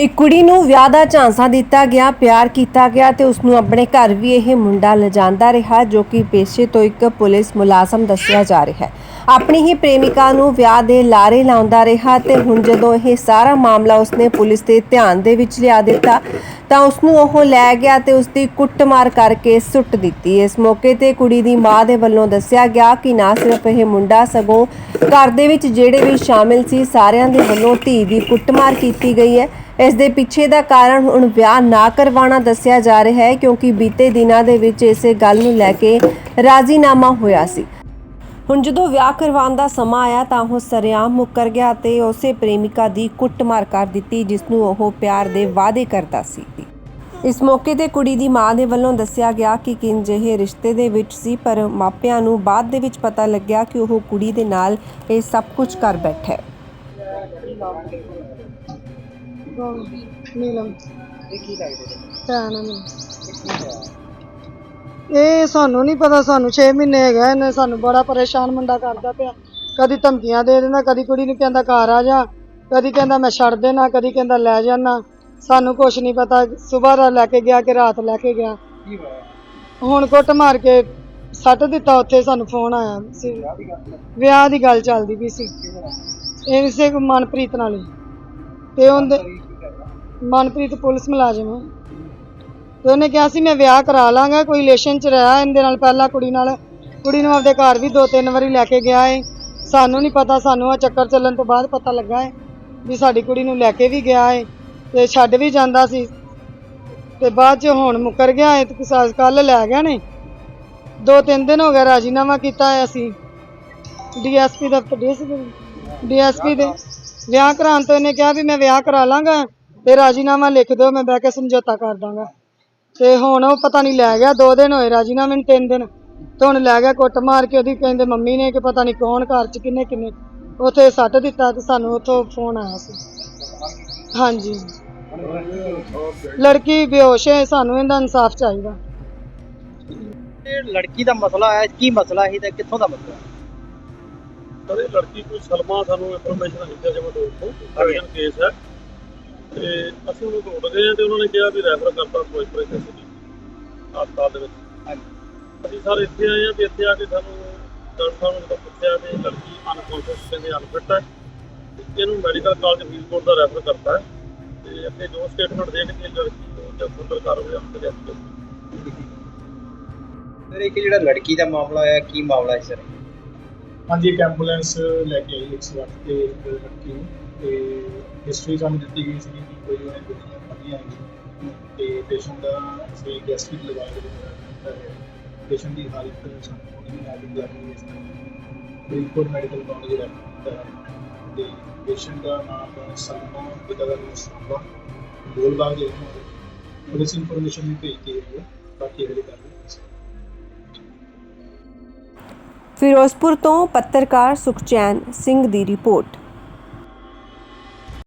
ਇੱਕ ਕੁੜੀ ਨੂੰ ਵਿਆਹ ਦਾ ਝਾਂਸਾ ਦਿੱਤਾ ਗਿਆ, ਪਿਆਰ ਕੀਤਾ ਗਿਆ ਤੇ ਉਸ ਨੂੰ ਆਪਣੇ ਘਰ ਵੀ ਇਹ ਮੁੰਡਾ ਲਿਜਾਂਦਾ ਰਿਹਾ, ਜੋ ਕਿ ਪੇਸ਼ੇ ਤੋਂ ਇੱਕ ਪੁਲਿਸ ਮੁਲਾਜ਼ਮ ਦੱਸਿਆ ਜਾ ਰਿਹਾ ਹੈ। ਆਪਣੀ ਹੀ ਪ੍ਰੇਮਿਕਾ ਨੂੰ ਵਿਆਹ ਦੇ ਲਾਰੇ ਲਾਉਂਦਾ ਰਿਹਾ ਤੇ ਹੁਣ ਜਦੋਂ ਇਹ ਸਾਰਾ ਮਾਮਲਾ ਉਸਨੇ ਪੁਲਿਸ ਦੇ ਧਿਆਨ ਦੇ ਵਿੱਚ ਲਿਆ ਦਿੱਤਾ, ਤਾਂ ਉਸ ਨੂੰ ਉਹ ਲੈ ਗਿਆ ਤੇ ਉਸ ਦੀ ਕੁੱਟਮਾਰ ਕਰਕੇ ਸੁੱਟ ਦਿੱਤੀ। ਇਸ ਮੌਕੇ ਤੇ ਕੁੜੀ ਦੀ ਮਾਂ ਦੇ ਵੱਲੋਂ ਦੱਸਿਆ ਗਿਆ ਕਿ ਨਾ ਸਿਰਫ ਇਹ ਮੁੰਡਾ, ਸਗੋਂ ਘਰ ਦੇ ਵਿੱਚ ਜਿਹੜੇ ਵੀ ਸ਼ਾਮਿਲ ਸੀ, ਸਾਰਿਆਂ ਦੇ ਵੱਲੋਂ ਧੀ ਦੀ ਕੁੱਟਮਾਰ ਕੀਤੀ ਗਈ ਹੈ। ਇਸ ਦੇ ਪਿੱਛੇ ਦਾ ਕਾਰਨ ਹੁਣ ਵਿਆਹ ਨਾ ਕਰਵਾਉਣਾ ਦੱਸਿਆ ਜਾ ਰਿਹਾ ਹੈ, ਕਿਉਂਕਿ ਬੀਤੇ ਦਿਨਾਂ ਦੇ ਵਿੱਚ ਇਸੇ ਗੱਲ ਨੂੰ ਲੈ ਕੇ ਰਾਜ਼ੀਨਾਮਾ ਹੋਇਆ ਸੀ। ਹੁਣ ਜਦੋਂ ਵਿਆਹ ਕਰਵਾਉਣ ਦਾ ਸਮਾਂ ਆਇਆ ਤਾਂ ਉਹ ਸਰਿਆਮ ਮੁੱਕਰ ਗਿਆ ਤੇ ਉਸੇ ਪ੍ਰੇਮਿਕਾ ਦੀ ਕੁੱਟਮਾਰ ਕਰ ਦਿੱਤੀ, ਜਿਸ ਨੂੰ ਉਹ ਪਿਆਰ ਦੇ ਵਾਅਦੇ ਕਰਦਾ ਸੀ। ਇਸ ਮੌਕੇ ਤੇ ਕੁੜੀ ਦੀ ਮਾਂ ਦੇ ਵੱਲੋਂ ਦੱਸਿਆ ਗਿਆ ਕਿ ਕਿੰਜ ਇਹ ਰਿਸ਼ਤੇ ਦੇ ਵਿੱਚ ਸੀ, ਪਰ ਮਾਪਿਆਂ ਨੂੰ ਬਾਅਦ ਦੇ ਵਿੱਚ ਪਤਾ ਲੱਗਿਆ ਕਿ ਉਹ ਕੁੜੀ ਦੇ ਨਾਲ ਇਹ ਸਭ ਕੁਝ ਕਰ ਬੈਠਾ ਹੈ। ਨੀਲਮ। ਇਹ ਕੀ ਲੱਗਦੇ ਨੇ? ਭੈਣ ਆ ਮੇਰੀ ਇਹ ਸਾਨੂੰ ਨਹੀਂ ਪਤਾ ਸਾਨੂੰ 6 ਮਹੀਨੇ ਹੈਗਾ ਇਹਨੇ ਸਾਨੂੰ ਬੜਾ ਪਰੇਸ਼ਾਨ ਮੁੰਡਾ ਕਰਦਾ ਪਿਆ। ਕਦੀ ਧਮਕੀਆਂ ਦੇ ਦਿੰਦਾ ਕਦੀ ਕੁੜੀ ਨੂੰ ਕਹਿੰਦਾ ਘਰ ਆ ਜਾ ਕਦੀ ਕਹਿੰਦਾ ਮੈਂ ਛੱਡ ਦੇਣਾ ਕਦੀ ਕਹਿੰਦਾ ਲੈ ਜਾਣਾ। ਸਾਨੂੰ ਕੁਝ ਨਹੀਂ ਪਤਾ ਸਵੇਰ ਲੈ ਕੇ ਗਿਆ ਕਿ ਰਾਤ ਲੈ ਕੇ ਗਿਆ। ਕੀ ਹੋਇਆ? ਹੁਣ ਕੁੱਟ ਮਾਰ ਕੇ ਸੱਟ ਦਿੱਤਾ ਉੱਥੇ ਸਾਨੂੰ ਫੋਨ ਆਇਆ ਸੀ। ਵਿਆਹ ਦੀ ਗੱਲ? ਦੀ ਚੱਲਦੀ ਪਈ ਸੀ। ਇਹ ਇਸੇ ਮਨਪ੍ਰੀਤ ਨਾਲ ਹੀ। ਤੇ ਉਹਦੇ ਮਨਪ੍ਰੀਤ ਪੁਲਿਸ ਮੁਲਾਜ਼ਮ ਹੈ ਤੇ ਉਹਨੇ ਕਿਹਾ ਸੀ, ਮੈਂ ਵਿਆਹ ਕਰਾ ਲਾਂਗਾ, ਕੋਈ ਰਿਲੇਸ਼ਨ ਚ ਰਿਹਾ, ਇਹਦੇ ਨਾਲ ਪਹਿਲਾਂ ਕੁੜੀ ਨਾਲ, ਕੁੜੀ ਨੂੰ ਆਪਦੇ ਘਰ ਵੀ ਦੋ ਤਿੰਨ ਵਾਰੀ ਲੈ ਕੇ ਗਿਆ ਏ। ਸਾਨੂੰ ਨਹੀਂ ਪਤਾ, ਸਾਨੂੰ ਆ ਚੱਕਰ ਚੱਲਣ ਤੋਂ ਬਾਅਦ ਪਤਾ ਲੱਗਾ ਏ ਵੀ ਸਾਡੀ ਕੁੜੀ ਨੂੰ ਲੈ ਕੇ ਵੀ ਗਿਆ ਏ ਤੇ ਛੱਡ ਵੀ ਜਾਂਦਾ ਸੀ। ਤੇ ਬਾਅਦ ਚ ਹੁਣ ਮੁਕਰ ਗਿਆ ਏ, ਤੇ ਕੱਲ ਲੈ ਗਿਆ ਨੇ। ਦੋ ਤਿੰਨ ਦਿਨ ਹੋ ਗਿਆ ਰਾਜੀਨਾਮਾ ਕੀਤਾ ਹੈ ਅਸੀਂ ਡੀਐਸਪੀ ਦਫ਼ਤਰ ਡੀਐਸਪੀ ਦੇ। ਵਿਆਹ ਕਰਾਉਣ ਤੋਂ ਇਹਨੇ ਕਿਹਾ ਵੀ ਮੈਂ ਵਿਆਹ ਕਰਾ ਲਾਂਗਾ ਤੇ ਰਾਜੀਨਾਮਾ ਲਿਖ ਦਿਓ, ਮੈਂ ਬਹਿ ਕੇ ਸਮਝੌਤਾ ਕਰ ਦਾਂਗਾ। ਤੇ ਹੁਣ ਉਹ ਪਤਾ ਨਹੀਂ ਲੈ ਗਿਆ, ਦੋ ਦਿਨ ਹੋਏ ਰਾਜੀਨਾਮੇ ਨੂੰ, ਤਿੰਨ ਦਿਨ। ਤੇ ਹੁਣ ਲੈ ਗਿਆ ਕੁੱਟ ਮਾਰ ਕੇ, ਉਹਦੀ ਕਹਿੰਦੇ ਮੰਮੀ ਨੇ ਕਿ ਪਤਾ ਨਹੀਂ ਕੌਣ ਘਰ ਚ ਕਿੰਨੇ ਕਿੰਨੇ। ਉੱਥੇ ਸੱਟ ਦਿੱਤਾ ਤੇ ਸਾਨੂੰ ਉੱਥੋਂ ਫੋਨ ਆਇਆ ਸੀ। ਹਾਂਜੀ। ਲੜਕੀ ਬੇਹੋਸ਼ ਹੈ, ਸਾਨੂੰ ਇਹਦਾ ਇਨਸਾਫ ਚਾਹੀਦਾ। ਇਹ ਲੜਕੀ ਦਾ ਮਸਲਾ ਹੈ ਕੀ ਮਸਲਾ ਹੈ ਤੇ ਕਿੱਥੋਂ ਦਾ ਮਸਲਾ? ਹੈ ਇਹ ਲੜਕੀ ਕੋਈ ਸਲਮਾ ਸਾਨੂੰ ਇਨਫੋਰਮੇਸ਼ਨ ਆਈ ਸੀ ਜਮਾ ਤੋਂ। ਅਰਜਨ ਕੇਸ ਹੈ। ਤੇ ਅਸੀਂ ਉਹਨੂੰ ਢੂੰਡ ਗਏ ਹਾਂ ਤੇ ਉਹਨਾਂ ਨੇ ਕਿਹਾ ਵੀ ਰੈਫਰ ਕਰਤਾ ਫਿਰੋਜ਼ਪੁਰ ਯੂਨੀਵਰਸਿਟੀ ਹਸਪਤਾਲ ਦੇ ਵਿੱਚ। ਹਾਂਜੀ। ਅਸੀਂ ਸਰ ਇੱਥੇ ਆਏ ਹਾਂ ਵੀ ਇੱਥੇ ਆ ਕੇ ਸਾਨੂੰ ਡਾਕਟਰ ਸਾਹਿਬ ਨੇ ਜਦੋਂ ਪੁੱਛਿਆ ਵੀ ਲੜਕੀ ਅਨਕੌਂਸ਼ੀਅਸ ਕਹਿੰਦੇ ਅਨਫਿਟ ਹੈ ਤੇ ਇਹਨੂੰ ਮੈਡੀਕਲ ਕਾਲਜ ਫਰੀਦਕੋਟ ਦਾ ਰੈਫਰ ਕਰਤਾ ਹੈ। ਤੇ ਅੱਗੇ ਜੋ ਸਟੇਟਮੈਂਟ ਦੇਣਗੇ ਲੜਕੀ ਨੂੰ ਜਦ ਸੁੰਦਰ ਕਾਰਵਾਈ ਅਮਲ ਦੇ ਵਿੱਚ ਸਰ ਇੱਕ ਜਿਹੜਾ ਲੜਕੀ ਦਾ ਮਾਮਲਾ ਹੋਇਆ ਕੀ ਮਾਮਲਾ ਹੈ ਸਰ? ਹਾਂਜੀ, ਇੱਕ ਐਂਬੂਲੈਂਸ ਲੈ ਕੇ ਆਈ 108 ਤੇ ਇੱਕ ਲੜਕੀ ਨੂੰ, ਤੇ ਹਿਸਟਰੀ ਸਾਨੂੰ ਦਿੱਤੀ ਗਈ ਸੀ ਕਿ ਕੋਈ ਉਹਨੇ ਗੁੱਡੀਆਂ ਖਾਧੀਆਂ ਹੈਗੀਆਂ, ਤੇ ਪੇਸ਼ੈਂਟ ਦਾ ਅਸੀਂ ਗੈਸਟ੍ਰਿਕ ਲਗਾ ਕੇ ਦਿੱਤਾ ਹੈ। ਪੇਸ਼ੈਂਟ ਦੀ ਹਾਲਤ ਸਾਨੂੰ ਥੋੜੀ ਜਿਹੀ ਨਾਜ਼ੁਕ ਲੱਗ ਰਹੀ ਇਸ time Faridkot medical college refer ਕੀਤਾ ਹੈ। ਤੇ ਪੇਸ਼ੈਂਟ ਦਾ ਨਾਮ ਸਲਮਾ, ਪਿਤਾ ਦਾ ਨਾਮ ਸਾਂਬਾ ਗੋਲਬਾਗ ਦੇ ਪੁਲਿਸ ਇਨਫੋਰਮੇਸ਼ਨ ਵੀ ਭੇਜ ਕੇ ਹੈ। ਬਾਕੀ ਅਗਲੀ ਕਰ ਫਿਰੋਜ਼ਪੁਰ ਤੋਂ ਪੱਤਰਕਾਰ ਸੁਖਚੈਨ ਸਿੰਘ ਦੀ ਰਿਪੋਰਟ।